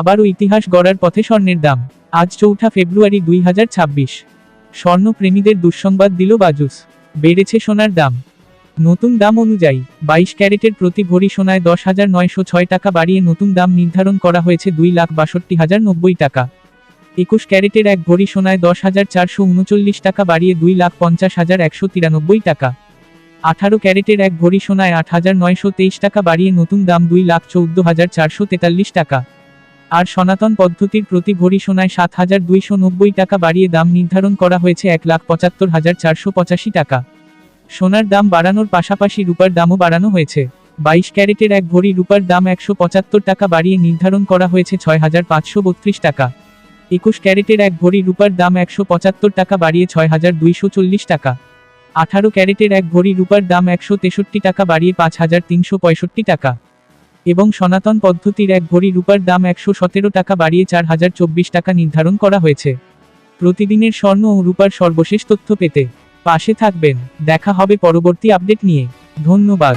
আবারও ইতিহাস গড়ার পথে স্বর্ণের দাম। আজ চৌঠা ফেব্রুয়ারি দুই হাজার ছাব্বিশ। স্বর্ণপ্রেমীদের দুঃসংবাদ দিল বাজুস। বেড়েছে সোনার দাম। নতুন দাম অনুযায়ী, বাইশ ক্যারেটের প্রতি ভরি সোনায় দশ হাজার নয়শো ছয় টাকা বাড়িয়ে নতুন দাম নির্ধারণ করা হয়েছে দুই লাখ বাষট্টি হাজার নব্বই টাকা। একুশ ক্যারেটের এক ভরি সোনায় দশ হাজার চারশো উনচল্লিশ টাকা বাড়িয়ে দুই লাখ পঞ্চাশ হাজার একশো তিরানব্বই টাকা। আঠারো ক্যারেটের এক ভরি সোনায় আট হাজার নয়শো তেইশ টাকা বাড়িয়ে নতুন দাম দুই লাখ চৌদ্দ হাজার চারশো তেতাল্লিশ টাকা। আর সনাতন পদ্ধতির প্রতি ভরি সোনায় সাত হাজার দুইশো নব্বই টাকা বাড়িয়ে দাম নির্ধারণ করা হয়েছে এক লাখ পঁচাত্তর হাজার চারশো পঁচাশি টাকা। সোনার দাম বাড়ানোর পাশাপাশি রূপার দামও বাড়ানো হয়েছে। বাইশ ক্যারেটের এক ভরি রূপার দাম একশো পঁচাত্তর টাকা বাড়িয়ে নির্ধারণ করা হয়েছে ছয় হাজার পাঁচশো বত্রিশ টাকা। একুশ ক্যারেটের এক ভরি রূপার দাম একশো পঁচাত্তর টাকা বাড়িয়ে ছয় হাজার দুইশো চল্লিশ টাকা। আঠারো ক্যারেটের এক ভরি রূপার দাম একশো তেষট্টি টাকা বাড়িয়ে পাঁচ হাজার তিনশো পঁয়ষট্টি টাকা। এবং সনাতন পদ্ধতির এক ভরি রূপার দাম একশো সতেরো টাকা বাড়িয়ে চার হাজার চব্বিশ টাকা নির্ধারণ করা হয়েছে। প্রতিদিনের স্বর্ণ ও রূপার সর্বশেষ তথ্য পেতে পাশে থাকবেন। দেখা হবে পরবর্তী আপডেট নিয়ে। ধন্যবাদ।